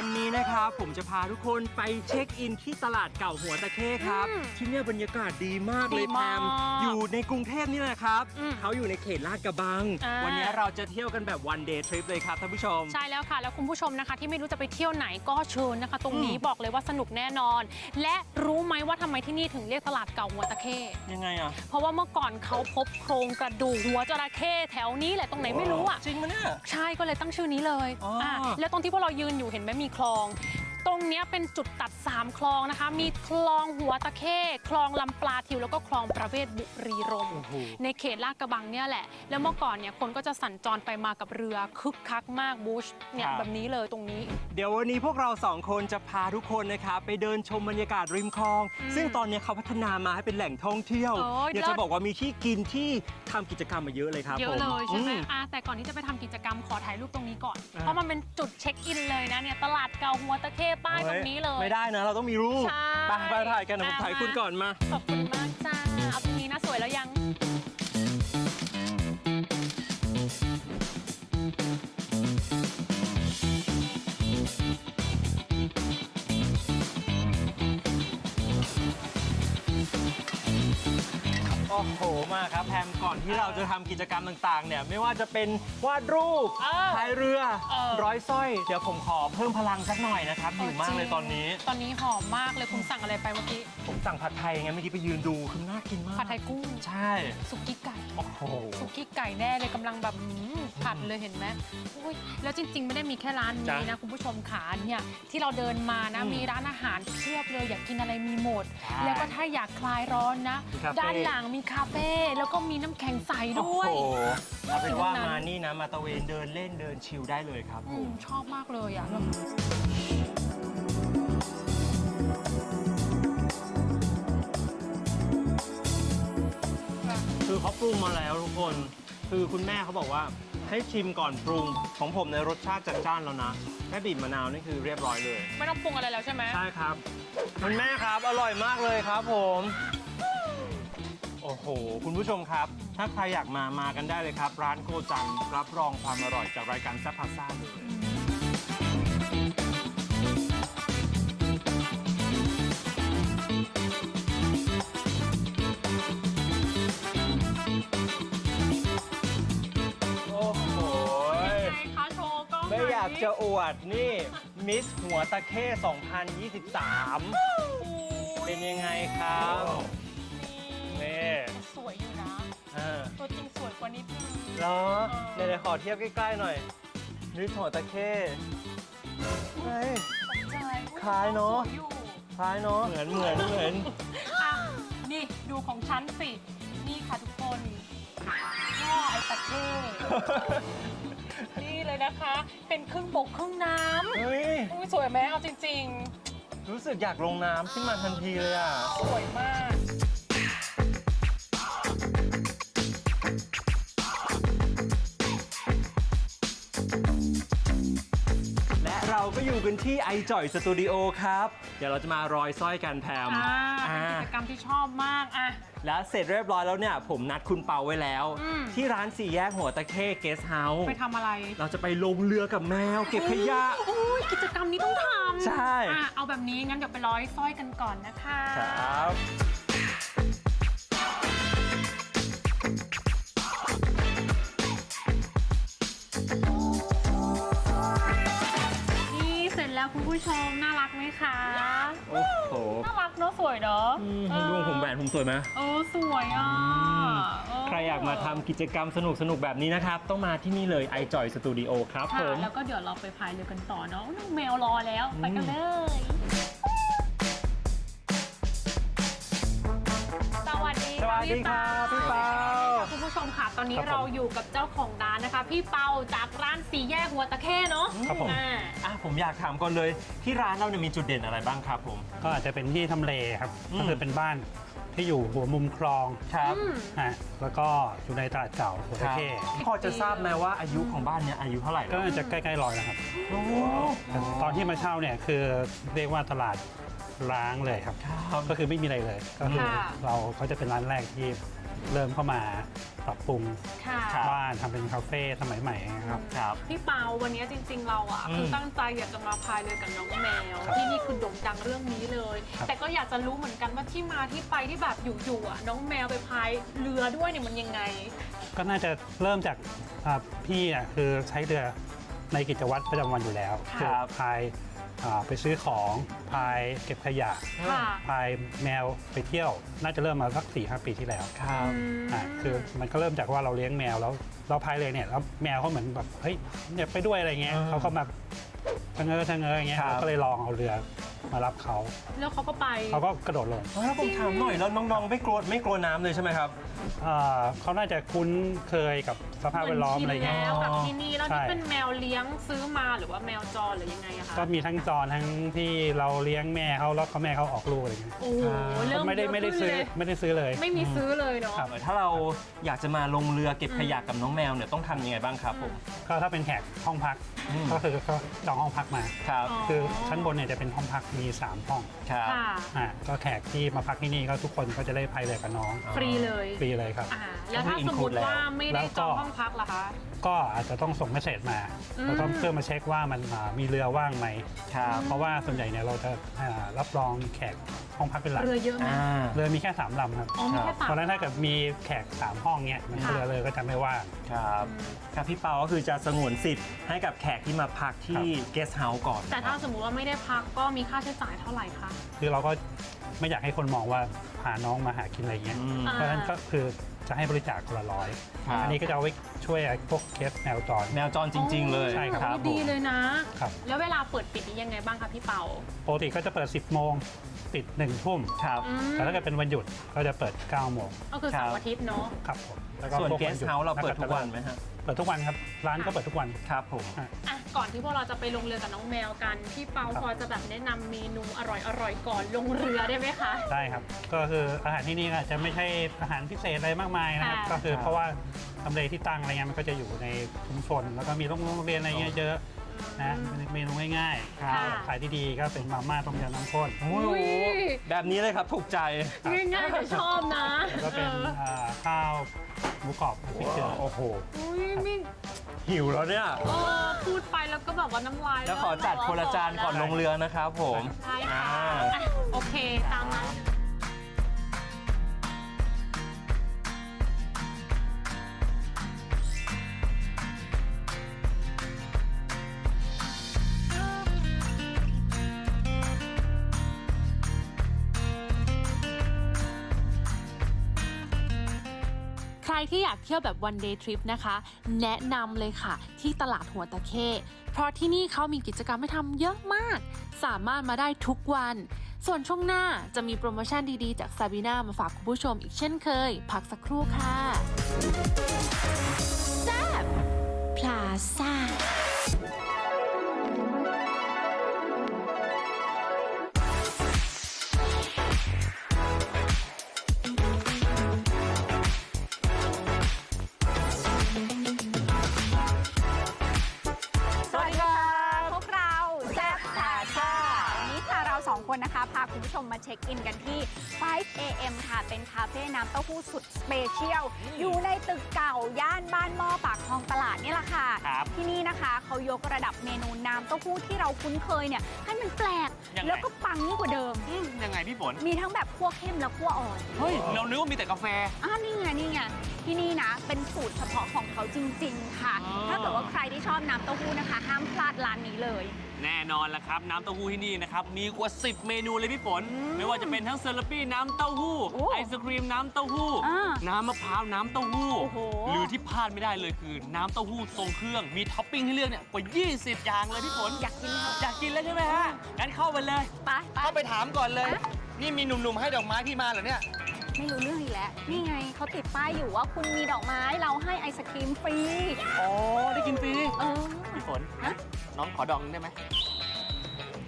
วันนี้นะครับผมจะพาทุกคนไปเช็คอินที่ตลาดเก่าหัวตะเข้ครับอืมที่เนี่ยบรรยากาศดีมากเลยดีแพมากมอยู่ในกรุงเทพนี่แหละครับ อืมเขาอยู่ในเขตลาดกระบัง อ่า วันนี้เราจะเที่ยวกันแบบวันเดย์ทริปเลยครับท่านผู้ชม ใช่แล้วค่ะ แล้วคุณผู้ชมนะคะ ที่ไม่รู้จะไปเที่ยวไหนก็เชิญนะคะ ตรงนี้อืม บอกเลยว่าสนุกแน่นอน และรู้ไหมว่าทำไมที่นี่ถึงเรียกตลาดเก่าหัวตะเข้ยังไงอะเพราะว่าเมื่อก่อนเขาพบโครงกระดูกหัวจระเข้แถวนี้แหละตรงไหนไม่รู้อะ จริงมั้ยเนี่ย ใช่ก็เลยตั้งชื่อนี้เลยอ๋ออะแล้วตรงที่พวกเรายืนอยู่เห็นไหมมีคลอง ตรงเนี้ยเป็นจุดตัด 3 คลองนะคะ มีคลองหัวตะเข้คลองลำปลาทิวแล้วก็คลองประเวศบุรีรมย์โอ้โหในเขตลาดกระบังเนี่ยแหละ แล้วเมื่อก่อนเนี่ยคนก็จะสัญจรไปมากับเรือคึกคักมากบูชเนี่ยแบบนี้เลยตรงนี้ เดี๋ยววันนี้พวกเราสองคนจะพาทุกคนนะครับไปเดินชมบรรยากาศริมคลองอืมซึ่งตอนนี้เขาพัฒนามาให้เป็นแหล่งท่องเที่ยวโอ้ยเดี๋ยวเลิจะศบอกว่ามีที่กินที่ทำกิจกรรมมาเยอะเลยครับเยอะผมเลยใช่ไหมอืมอะแต่ก่อนที่จะไปทำกิจกรรมขอถ่ายรูปตรงนี้ก่อนอ่าเพราะมันเป็นจุดเช็คอินเลยนะเนี่ยตลาดเก่าหัวตะเข้ป้ายตรงนี้เลยไม่ได้นะ เราต้องมีรูปใช่ไปไปถ่ายกันนะผมอะถ่ายคุณก่อนมา ขอบคุณมากจ้าเอาตรงนี้นะสวยแล้วยัง โอ้โหมาครับแพมก่อนที่เราจะทำกิจกรรมต่างๆ เนี่ย ไม่ว่าจะเป็นวาดรูปเออพายเรือ เออ ร้อยสร้อย เดี๋ยวผมขอเพิ่มพลังสักหน่อยนะครับหิวมากเลยตอนนี้ ตอนนี้หอมมากเลยคุณสั่งอะไรไปเมื่อกี้ ผมสั่งผัดไทยไงเมื่อกี้ไปยืนดูคือน่ากินมากผัดไทยกุ้ง ใช่ สุกี้ไก่ โอ้โหสุกี้ไก่แน่เลยกำลังแบบอืมผัดเลยเห็นไหมอุ้ยแล้วจริง ๆ ไม่ได้มีแค่ร้านนี้จ้ะนะ คุณผู้ชมขาเนี่ยที่เราเดินมานะอืมมีร้านอาหารเพียบเลยอยากกินอะไรมีหมดใช่แล้วก็ถ้าอยากคลายร้อนนะ มีคาเฟ่ ด้านหลังมีคาเฟ่แล้วก็มีน้ำแข็งใสโอ้ด้วยโหเอาเป็นว่าสิ่งนั้นมานี่นะ มาตะเวนเดินเล่นเดินชิลได้เลยครับผอืมม ชอบมากเลยอะแล้ว ปรุงมาแล้วทุกคน คือคุณแม่เขาบอกว่าให้ชิมก่อนปรุง ของผมในยรสชาติจัดจ้านแล้วนะแค่บีบมะนาวนี่คือเรียบร้อยเลย ไม่ต้องปรุงอะไรแล้วใช่ไหมใช่ครับ คุณแม่ครับ อร่อยมากเลยครับผม โอ้โห คุณผู้ชมครับ ถ้าใครอยากมามากันได้เลยครับ ร้านโกจังรับรองความอร่อยจากรายการซัพพาซ่าเลย องไม่อยากจะหน่อวดนี่มิสหัวตะเข้2023 เป็นยังไงครับนี่สวยอยู่นะ เออตัวจริงสวยกว่านิดนึงเหรอเดี๋ยวๆขอเทียบใกล้ๆหน่อยมิสหัวตะเข้เฮ้ยใจคล้ายเนอะ สวยอยู่คล้ายเนาะเหมือนเหมือนเหมือนอะนี่ดูของฉันสิ นี่ค่ะทุกคนพ่อไอ้ตะเข้นี่ เลยนะคะ เป็นครึ่งบกครึ่งน้เฮ้ยำอุ้ยสวยไหมเอาจริงรู้สึกอยากลงน้ำขึ้นมาทันทีเลยอะ ๆ สวยมาก ก็อยู่กันที่ไอจ่อยสตูดิโอครับ เดี๋ยวเราจะมารอยสร้อยกันแพมอ่าอ่าเป็นกิจกรรมที่ชอบมากอะ แล้วเสร็จเรียบร้อยแล้วเนี่ย ผมนัดคุณเปาไว้แล้ว อืม ที่ร้านสี่แยกหัวตะเข้เกสเฮาส์ไปทำอะไรเราจะไปลงเรือกับแมว เก็บขยะ โอ้ยกิจกรรมนี้ต้องทำใช่ อะเอาแบบนี้งั้นเดี๋ยวไปร้อยสร้อยกันก่อนนะคะ ครับ คุณผู้ชมน่ารักไหมคะ โอ้โหน่ารักเนอะสวยเนอะอืมดวงผมแหวนผมสวยไหมเออสวยอะเใครอยากมาทำกิจกรรมสนุกๆแบบนี้นะครับ ต้องมาที่นี่เลยไอจอยสตูดิโอครับผค่ะมแล้วก็เดี๋ยวเราไปพายเรือกันต่อเนาะน้องแมวรอแล้ว ไปกันเลยสวัสดีสวัสดีครับพี่เปาคุณผู้ชมค่ะ ตอนนี้ครับผมเราอยู่กับเจ้าของร้านนะคะ พี่เปาจากร้านสีแยกหัวตะเข้เนาะครับผม อ่าอะผมอยากถามก่อนเลย ที่ร้านเราเนี่ยมีจุดเด่นอะไรบ้างครับผม ก็อาจจะเป็นที่ทำเลครับอืม ก็คือเป็นบ้านที่อยู่หัวมุมคลองครับอืม ฮะแล้วก็อยู่ในตลาดเก่าหัวตะเข้พอจะทราบไหมว่าอายุของบ้านเนี่ยอายุเท่าไหร่ก็แล้วจะใกล้ๆร้อยแล้วครับ โอ้แต่ตอนที่มาเช่าเนี่ยคือเรียกว่าตลาดร้างเลยครับ ครับ ก็คือไม่มีอะไรเลย ก็คือค่ะ เราเขาจะเป็นร้านแรกที่เริ่มเข้ามา ปรับปรุงค่ะครับบ้านทำเป็นคาเฟ่สมัยใหม่นะครับ ครับ พี่เปาวันนี้จริง ๆ เราอะอืม คือตั้งใจอยากจะมาพายเรือกับน้องแมว ครับที่นี่คือโด่งดังเรื่องนี้เลย ครับ แต่ก็อยากจะรู้เหมือนกันว่าที่มาที่ไปที่แบบอยู่ๆอะน้องแมวไปพายเรือด้วยเนี่ยมันยังไง ก็น่าจะเริ่มจากอ่าพี่อะคือใช้เรือในกิจวัตรประจำวันอยู่แล้วค่ะคือพาย อ่าไปซื้อของพายเก็บขยะค่ะพายแมวไปเที่ยว น่าจะเริ่มมาสักสี่ห้าปีที่แล้วครับ อะคือมันก็เริ่มจากว่าเราเลี้ยงแมวแล้วเราพายเลยเนี่ยแล้วแมวเขาเหมือนแบบเฮ้ยเนี่ยไปด้วยอะไรเงี้ยอ่าเขาก็มาทางเงอทางเงออย่างเงี้ยครับ เราก็เลยลองเอาเรือมารับเขาแล้วเขาก็ไป เขาก็กระโดดลงแล้วผมถามหน่อยแล้วน้องๆไม่กลัวไม่กลัวน้ำเลยใช่ไหมครับ อ่าเขาน่าจะคุ้นเคยกับสภาพแวดล้อมอะไรเงี้ยหมืนชินแล้วกับที่นี่แล้วใช่ นี่เป็นแมวเลี้ยงซื้อมาหรือว่าแมวจรหรือยังไงอะคะก็มีทั้งจรทั้งที่เราเลี้ยงแม่เขาแล้วเขาแม่เขาออกลูกอะไรเงี้ยโอ้โหเริ่มไม่ได้เยอะไม่ได้ขึ้นซื้อเลยไม่ได้ซื้อเลย ไม่มีซื้อเลยเนาะ ครับถ้าเราอยากจะมาลงเรือเก็บขยะกับน้องแมวเนี่ยต้องทำยังไงบ้างครับผม ก็ถ้าเป็นแขกห้องพักอืม ก็คือเขาจองห้องพักมา ครับคือชั้นบนเนี่ยจะเป็นห้องพักมี 3 ห้องครับ ค่ะ อ่าก็แขกที่มาพักที่นี่ก็ทุกคนก็จะได้พายเรือกับน้องฟรีเลยฟรีเลยครับ อ่าแล้วถ้าสมมติว่าไม่แล้ได้วก็จองห้องพักล่ะคะ ก็อาจจะต้องส่งเมสเซจมาอืมแล้วก็เพื่อมาเช็คว่ามันอ่ามีเรือว่างไหมครับ เพราะว่าส่วนใหญ่เนี่ยเราจะอ่ารับรองแขกห้องพักเป็นหลักเรือเยอะไหมอ่า เรือมีแค่สามลำครับอ๋อมีแค่สามเพราะฉะนั้นถ้าเกิดมีแขกสามห้องเนี่ยมันค่ะเรือเลยก็จะไม่ว่าง ครับครับพี่เปาก็คือจะสงวนสิทธิ์ให้กับแขกที่มาพักที่เกสต์เฮาส์ก่อนแต่ถ้าสมมุติว่าไม่ได้พักก็มีค่าใช้จ่ายเท่าไหร่คะ คือเราก็ไม่อยากให้คนมองว่าพาน้องมาหากินอะไรเงี้ย อืมอ่าเพราะฉะนั้นก็คือ จะให้บริจาคคนละร้อยครับ อันนี้ก็จะเอาไว้ช่วยไอ้พวกเคสแมวจร แมวจรจริง ๆ เลยใช่ครับ โอ้ดีเลยนะ ครับแล้วเวลาเปิดปิดนี่ยังไงบ้างคะพี่เปา ปกติก็จะเปิด 10 โมง ปิด1ทุ่มครับอืม แต่ถ้าเกิดเป็นวันหยุดก็จะเปิด9โมงก็คือเสาร์อาทิตย์เนาะ ครับผมแล้ส่วนพกเกสหยุต์เฮาส์เราเปิดทุกวันไหมฮะเปิดทุกวันครับ ร้านก็เปิดทุกวัน ครับผม อะก่อนที่พวกเราจะไปลงเรือกับน้องแมวกัน พี่เปาครับ พอจะแบบแนะนำเมนูอร่อยๆก่อนลงเรือได้ไหมคะ ได้ครับ ก็คืออาหารที่นี่ก็อาจจะไม่ใช่อาหารพิเศษอะไรมากมายนะครับ ค่ะ ก็คือครับเพราะว่าทำเลที่ตั้งอะไรเงี้ยมันก็จะอยู่ในชุมชน แล้วก็มีโรงเรียนอะไรเงี้ยเยอะ นะเป็นเมนูง่ายๆค่ะ ขายที่ดีก็เป็นมาม่าต้มยำน้ำข้น โอ้โหแบบนี้เลยครับถูกใจ ง่ายๆแต่ชอบนะแล้วก็เป็นอออ่าข้าวหมูกรอบพริกเกลือ โอ้โห อุ้ยมินหิวแล้วเนี่ย เออพูดไปแล้วก็แบบว่าน้ำลายแล้วขอจัดคนละจานก่อนลงเรือนะครับผม ใช่ค่ะอ่า อะโอเคตามนั้น ที่อยากเที่ยวแบบ one day trip นะคะ แนะนำเลยค่ะ ที่ตลาดหัวตะเค เพราะที่นี่เขามีกิจกรรมให้ทำเยอะมาก สามารถมาได้ทุกวัน ส่วนช่วงหน้าจะมีโปรโมชั่นดีๆ จากซาบีนามาฝากคุณผู้ชมอีกเช่นเคย พักสักครู่ค่ะแซบพลาซ่า นนะคะ พาคุณผู้ชมมาเช็คอินกันที่ 5 AM ค่ะ เป็นคาเฟ่น้ำเต้าหู้สุดสเปเชียล อยู่ในตึกเก่า ย่านบ้านหม้อปากคลองตลาดนี่แหละค่ะ ครับที่นี่นะคะเขายกระดับเมนูน้ำเต้าหู้ที่เราคุ้นเคยเนี่ยให้มันแปลก ยังไง แล้วก็ปังยิ่งกว่าเดิม อืมยังไงพี่ฝนมีทั้งแบบคั่วเข้มและคั่วอ่อน เฮ้ยเรานึกว่ามีแต่กาแฟ อ่านี่ไงนี่ไงที่นี่นะ เป็นสูตรเฉพาะของเขาจริง ๆ ค่ะ อ๋อ ถ้าเกิดว่าใครที่ชอบน้ำเต้าหู้นะคะ ห้ามพลาดร้านนี้เลย แน่นอนละครับ น้ำเต้าหู้ที่นี่นะครับ มีกว่า 10 เมนูเลยพี่ฝนอืมไม่ว่าจะเป็นทั้งเซอร์ปี้น้ำเต้าหู้ โอ้ไอศครีมน้ำเต้าหู้ อ่าน้ำมะพร้าวน้ำเต้าหู้ โอ้โห หรือที่พลาดไม่ได้เลยคือ น้ำเต้าหู้ทรงเครื่อง มีท็อปปิ้งให้เลือกเนี่ยกว่า 20 อย่างเลยพี่ฝน อยากกินไหมคะอยากกินแล้วใช่ไหมฮะ งั้นเข้าไปเลย ไปไปเข้าไปถามก่อนเลย นี่มีหนุ่มๆให้ดอกไม้พี่มาเหรอเนี่ย ไม่รู้เรื่องอีกแล้ว นี่ไงเขาติดป้ายอยู่ว่าคุณมีดอกไม้เราให้ไอศครีมฟรี อ๋อ ได้กินฟรี เออ พี่ฝนฮะ น้องขอดองได้ไหม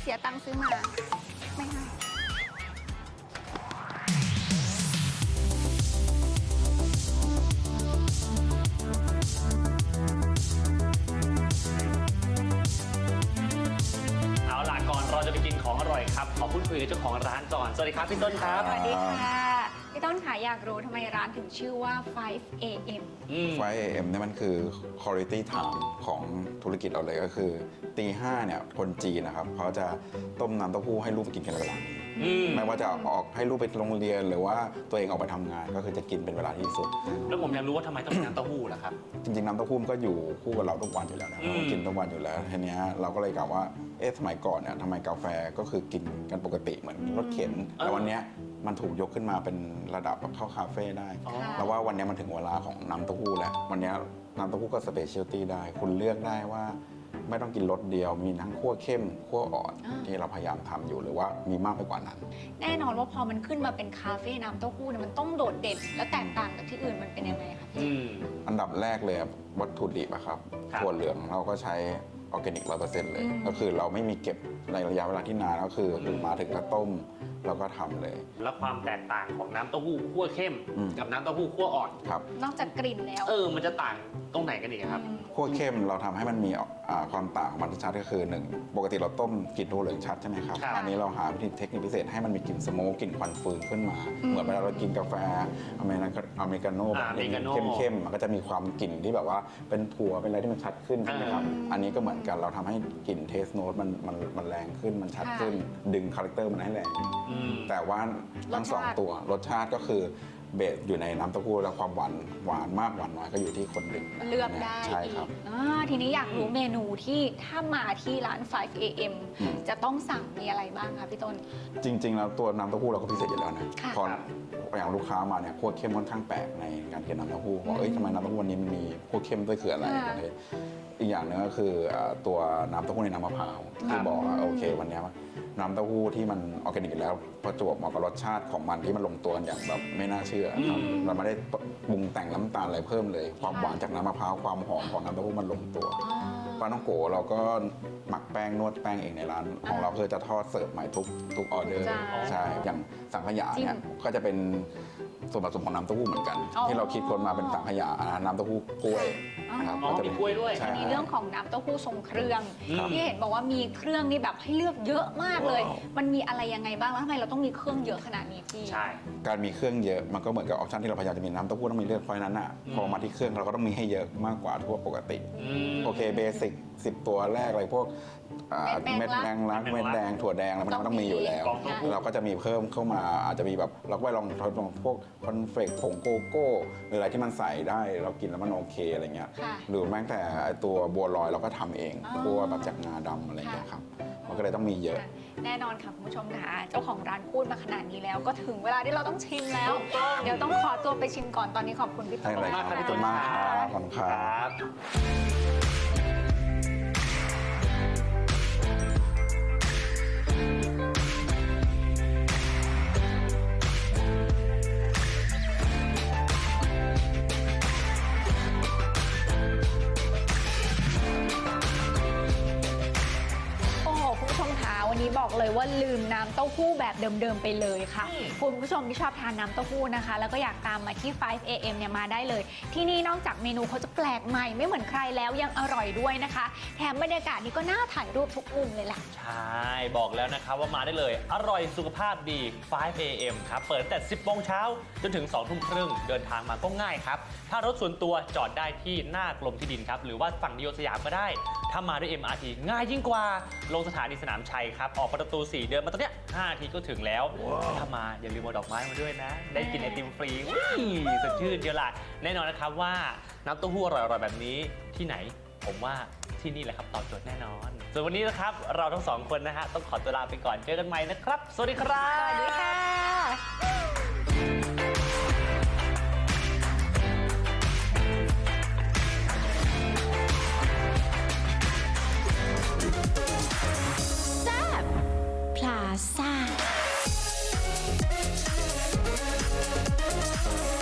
เสียตังค์ซื้อมา ไม่ให้ เอาล่ะก่อนเราจะไปกินของอร่อยครับ ขอพูดคุยกับเจ้าของร้านก่อน สวัสดีครับพี่ต้นครับ สวัสดีค่ะ พี่ต้นค่ะอยากรู้ทำไมร้านถึงชื่อว่า 5 a.m. อืม ไฟเอ็มเนี่ยมันคือ quality time ของธุรกิจเราเลยก็คือตีห้าเนี่ยคนจีนนะครับเขาจะต้มน้ำเต้าหู้ให้ลูกกินกันเวลานี้อืม ไม่ว่าจะออกให้ลูกไปโรงเรียน หรือว่าตัวเองออกไปทำงานก็คือจะกินเป็นเวลาที่สุด แล้วผมอยากรู้ว่าทำไมต้องเป็นน้ำเต้าหู้ล่ะครับ จริงๆ น้ำเต้าหู้มันก็อยู่คู่กับเราทุกวันอยู่แล้วนะอืม เรากินทุกวันอยู่แล้วทีเนี้ยเราก็เลยกล่าวว่าเอ๊ะสมัยก่อนเนี่ยทำไมกาแฟก็คือกินกันปกติเหมือนรถเข็นแต่วันเนี้ย มันถูกยกขึ้นมาเป็นระดับแบบเข้าคาเฟ่ได้อ๋อแล้วว่าวันเนี้ยมันถึงเวลาของน้ำเต้าหู้แล้ววันเนี้ยน้ำเต้าหู้ก็สเปเชียลตี้ได้ คุณเลือกได้ว่า ไม่ต้องกินรสเดียว มีทั้งขั้วเข้มขั้วอ่อนอ่า ที่เราพยายามทำอยู่หรือว่ามีมากไปกว่านั้น แน่นอนว่าพอมันขึ้นมาเป็นคาเฟ่น้ำเต้าหู้เนี่ยมันต้องโดดเด่น และแตกต่างจากที่อื่นมันเป็นยังไงคะพี่ อืม อันดับแรกเลยอะวัตถุดิบอะครับครับ ถั่วเหลืองเราก็ใช้ออร์แกนิกร้อยเปอร์เซ็นต์เลย อืม ก็คือเราไม่มีเก็บในระยะเวลาที่นานก็คืออมมาถึงก็ต้ม แล้วก็ทำเลย แล้วความแตกต่างของน้ำเต้าหู้คั่วเข้ม อืม กับน้ำเต้าหู้คั่วอ่อน ครับนอกจากกลิ่นแล้วเออ มันจะต่างตรงไหนกันอีกครับ อืม ขั้วเข้มเราทำให้มันมีอ่าความต่างของมันชัดก็คือหนึ่งปกติเราต้มกลิ่นถั่วเหลืองชัดใช่ไหมครับครับ อันนี้เราหาวิธีเทคนิคพิเศษให้มันมีกลิ่นสโมกกลิ่นควันฟืนขึ้นมาอืมเหมือนเวลาเรากินกาแฟอเมริกาอเมริกาโน่อ่าอเมริกาโน่เข้มๆมันก็จะมีความกลิ่นที่แบบว่าเป็นถั่วเป็นอะไรที่มันชัดขึ้นใช่ไหมครับอ่าอันนี้ก็เหมือนกันเราทำให้กลิ่นเทสโน e มันมันมันแรงขึ้นมันชัดขึ้น ดึงคาแรคเตอร์มันให้แรงอืมแต่ว่าทั้งสองรสชาติตัวรสชาติก็คือ เบสอยู่ในน้ำเต้าหู้แล้วความหวานหวานมากหวานน้อยก็อยู่ที่คนดื่มเลือกได้ใช่ครับอีกอ่าทีนี้อยากรู้เมนูที่ถ้ามาที่ร้าน 5 a.m. อืม จะต้องสั่งมีอะไรบ้างคะพี่ต้น จริง ๆ แล้วตัวน้ำเต้าหู้เราก็พิเศษอยู่แล้วนะค่ะพออย่างลูกค้ามาเนี่ยขั้วเข้มค่อนข้างแปลกในการกินน้ำเต้าหู้บอกเอ้ยทำไมน้ำเต้าหู้วันนี้มันมีขั้วเข้มด้วยคืออะไรค่ะเลยอีกอย่างหนึงก็คืออ่าตัวน้ำเต้าหู้ในน้ำมะพร้าวที่บอกว่าโอเค วันเนี้ยน้ำเต้าหู้ที่มันออร์แกนิกอยู่แล้วประจวบเหมาะกับรสชาติของมันที่มันลงตัวกันอย่างแบบไม่น่าเชื่อครับอืมเราไม่ได้ปรุงแต่งน้ำตาลอะไรเพิ่มเลย ความหวานจากน้ำมะพร้าวความหอมของน้ำเต้าหู้มันลงตัวอ๋อ ปลาท่องโกเราก็หมักแป้งนวดแป้งเองในร้าน ของเราคือจะทอดเสิร์ฟใหม่ทุกทุกออเดอร์จ้าใช่อย่างสังขยาเนี่ยก็จะเป็นส่วนผสมของน้ำเต้าหู้เหมือนกันอ๋อที่เราคิดค้นมาเป็นสังขยาอ่าน้ำเต้าหู้กล้วยนะครับอ๋อก็จะมีเป็นกล้วยด้วยใช่อันนี้เรื่องของน้ำเต้าหู้ทรงเครื่องครับที่เห็นบอกว่ามีเครื่องนี่แบบให้เลือกเยอะมากเลยว้าวมันมีอะไรยังไงบ้างแล้วทำไมเราต้องมีเครื่องเยอะขนาดนี้พี่ใช่การมีเครื่องเยอะมันก็เหมือนกับออปชันที่เราพยายามจะมีน้ำเต้าหู้ต้องมีเลือกเพราะฉะนั้นอะอืมพอมาที่เครื่องเราก็ต้องมีให้เยอะมากกว่าทั่วปกติอืมโอเคเบสิกสิบตัวแรกอะไรพวกอ่าเม็เม็ดดแมแมงงลัลักกเม็ดแดงถั่วแดงอะไรมันก็ต้องมีอยู่แล้วกองเต้าหู้เราก็จะมีเพิ่มเข้ามาอาจจะมีแบบเราก็ไปลองทดลองพวกคอนเฟกผงโกโก้หรืออะไรที่มันใส่ได้เรากินแล้วมันโอเคอะไรเงี้ยค่ะหรือแม้แต่ไอ้ตัวบัวลอยเราก็ทำเองอ๋อ บัวแบบจากงาดำอะไรเงี้ยครับมันก็เลยต้องมีเยอะ แน่นอนค่ะคุณผู้ชมค่ะเจ้าของร้านพูดมาขนาดนี้แล้วก็ถึงเวลาที่เราต้องชิมแล้ว เดี๋ยวต้องขอตัวไปชิมก่อนตอนนี้ขอบคุณพี่ให้ต้นอะไรมากคครัรับบขอบคุณมากครับขอบคุณคครับรับ ต้าหู้แบบเดิมๆไปเลยค่ะอืมคุณผู้ชมที่ชอบทานน้ำเต้าหู้นะคะ แล้วก็อยากตามมาที่ 5 a.m. เนี่ยมาได้เลย ที่นี่นอกจากเมนูเขาจะแปลกใหม่ไม่เหมือนใครแล้วยังอร่อยด้วยนะคะ แถมบรรยากาศนี้ก็น่าถ่ายรูปทุกมุมเลยล่ะใช่ บอกแล้วนะครับว่ามาได้เลย อร่อยสุขภาพดี 5 a.m. ครับ เปิดตั้งแต่ 10โมงเช้าจนถึง2ทุ่มครึ่งเดินทางมาก็ง่ายครับ ถ้ารถส่วนตัวจอดได้ที่หน้ากรมที่ดินครับ หรือว่าฝั่งดิโอสยามก็ได้ ถ้ามาด้วย MRT ง่ายยิ่งกว่า ลงสถานีสนามชัยครับ ออกประตู 4 เดินมาตรงเนี้ย5นาทีก็ถึงแล้ว ถ้ามาอย่าลืมเอาดอกไม้มาด้วยนะ ได้กินไอติมฟรีวิ่สดชื่นเดียวล่ะแน่นอนนะครับว่าน้ำเต้าหู้อร่อยๆแบบนี้ที่ไหน ผมว่าที่นี่แหละครับตอบโจทย์แน่นอน ส่วนวันนี้นะครับเราทั้งสองคนนะฮะต้องขอตัวลาไปก่อนเจอกันใหม่นะครับ สวัสดีครับ สวัสดีค่ะ passar.